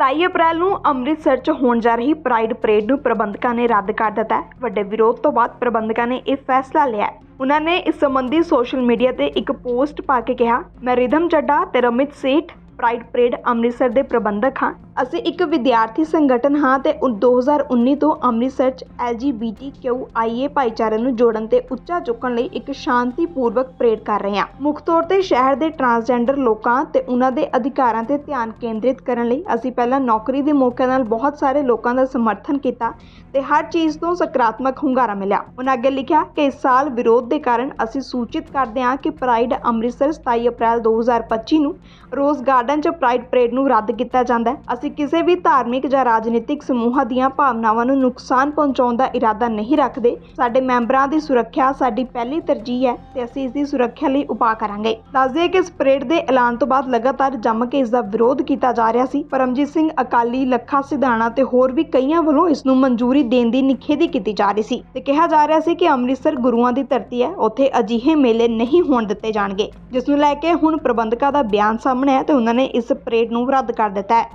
27 ਅਪ੍ਰੈਲ ਨੂੰ ਅੰਮ੍ਰਿਤਸਰ 'ਚ ਹੋਣ ਜਾ ਰਹੀ ਪ੍ਰਾਈਡ ਪਰੇਡ ਨੂੰ ਪ੍ਰਬੰਧਕਾਂ ਨੇ ਰੱਦ ਕਰ ਦਿੱਤਾ ਹੈ। ਵੱਡੇ ਵਿਰੋਧ ਤੋਂ ਬਾਅਦ ਪ੍ਰਬੰਧਕਾਂ ਨੇ ਇਹ ਫੈਸਲਾ ਲਿਆ ਉਹਨਾਂ ਨੇ ਇਸ ਸੰਬੰਧੀ ਸੋਸ਼ਲ ਮੀਡੀਆ ਤੇ ਇੱਕ ਪੋਸਟ ਪਾ ਕੇ ਕਿਹਾ, ਮੈਂ ਰਿਧਮ ਚੱਡਾ ਤੇ ਰਮਿਤ ਸੇਠ ਪ੍ਰਾਈਡ ਪਰੇਡ ਅੰਮ੍ਰਿਤਸਰ ਦੇ ਪ੍ਰਬੰਧਕ ਹਾਂ। ਅਸੀਂ ਇੱਕ ਵਿਦਿਆਰਥੀ ਸੰਗਠਨ ਹਾਂ ਤੇ 2019 ਤੋਂ ਅੰਮ੍ਰਿਤਸਰ 'ਚ LGBTQIA ਭਾਈਚਾਰੇ ਨੂੰ ਜੋੜਨ ਤੇ ਉੱਚਾ ਚੁੱਕਣ ਲਈ ਇੱਕ ਸ਼ਾਂਤੀਪੂਰਵਕ ਪਰੇਡ ਕਰ ਰਹੇ ਹਾਂ। ਮੁੱਖ ਤੌਰ ਤੇ ਸ਼ਹਿਰ ਦੇ ਟਰਾਂਸਜੈਂਡਰ ਲੋਕਾਂ ਤੇ ਉਹਨਾਂ ਦੇ ਅਧਿਕਾਰਾਂ ਤੇ ਧਿਆਨ ਕੇਂਦਰਿਤ ਕਰਨ ਲਈ ਅਸੀਂ ਪਹਿਲਾਂ ਨੌਕਰੀ ਦੇ ਮੌਕਿਆਂ ਨਾਲ ਬਹੁਤ ਸਾਰੇ ਲੋਕਾਂ ਦਾ ਸਮਰਥਨ ਕੀਤਾ ਤੇ ਹਰ ਚੀਜ਼ ਤੋਂ ਸਕਾਰਾਤਮਕ ਹੁੰਗਾਰਾ ਮਿਲਿਆ। ਉਹਨਾਂ ਅੱਗੇ ਲਿਖਿਆ ਕਿ ਇਸ ਸਾਲ ਵਿਰੋਧ ਦੇ ਕਾਰਨ ਅਸੀਂ ਸੂਚਿਤ ਕਰਦੇ ਹਾਂ ਕਿ ਪ੍ਰਾਈਡ ਅੰਮ੍ਰਿਤਸਰ 27 ਅਪ੍ਰੈਲ 2025 ਨੂੰ ਰੋਜ਼ਗਾਰ ਗਾਰਡਨ 'ਚ ਪ੍ਰਾਈਡ ਪਰੇਡ ਨੂੰ ਰੱਦ ਕੀਤਾ ਜਾਂਦਾ ਹੈ। ਅਸੀਂ ਕਿਸੇ ਵੀ ਧਾਰਮਿਕ ਜਾਂ ਰਾਜਨੀਤਿਕ ਸਮੂਹਾਂ ਦੀਆਂ ਭਾਵਨਾਵਾਂ ਨੂੰ ਨੁਕਸਾਨ ਪਹੁੰਚਾਉਣ ਦਾ ਇਰਾਦਾ ਨਹੀਂ ਰੱਖਦੇ। ਸਾਡੇ ਮੈਂਬਰਾਂ ਦੀ ਸੁਰੱਖਿਆ ਸਾਡੀ ਪਹਿਲੀ ਤਰਜੀਹ ਹੈ ਤੇ ਅਸੀਂ ਇਸ ਦੀ ਸੁਰੱਖਿਆ ਲਈ ਉਪਾਅ ਕਰਾਂਗੇ। ਦੱਸਦੇ ਕਿ ਇਸ ਪਰੇਡ ਦੇ ਐਲਾਨ ਤੋਂ ਬਾਅਦ ਲਗਾਤਾਰ ਜੰਮ ਕੇ ਇਸ ਦਾ ਵਿਰੋਧ ਕੀਤਾ ਜਾ ਰਿਹਾ ਸੀ। ਪਰਮਜੀਤ ਸਿੰਘ ਅਕਾਲੀ, ਲੱਖਾ ਸਿਧਾਣਾ ਤੇ ਹੋਰ ਵੀ ਕਈਆਂ ਵੱਲੋਂ ਇਸ ਨੂੰ ਮਨਜ਼ੂਰੀ ਦੇਣ ਦੀ ਨਿਖੇਧੀ ਕੀਤੀ ਜਾ ਰਹੀ ਸੀ ਤੇ ਕਿਹਾ ਜਾ ਰਿਹਾ ਸੀ ਕਿ ਅੰਮ੍ਰਿਤਸਰ ਗੁਰੂਆਂ ਦੀ ਧਰਤੀ ਹੈ। ਉੱਥੇ ਅਜਿਹੇ ਮੇਲੇ ਨਹੀਂ ਹੋਣ ਦਿੱਤੇ ਜਾਣਗੇ, ਜਿਸ ਨੂੰ ਲੈ ਕੇ ਹੁਣ ਪ੍ਰਬੰਧਕਾਂ ਦਾ ਬਿਆਨ ਸਾਹਮਣੇ ਹੈ ਤੇ ਉਹਨਾਂ ਨੇ ਇਸ ਪਰੇਡ ਨੂੰ ਰੱਦ ਕਰ ਦਿੱਤਾ ਹੈ।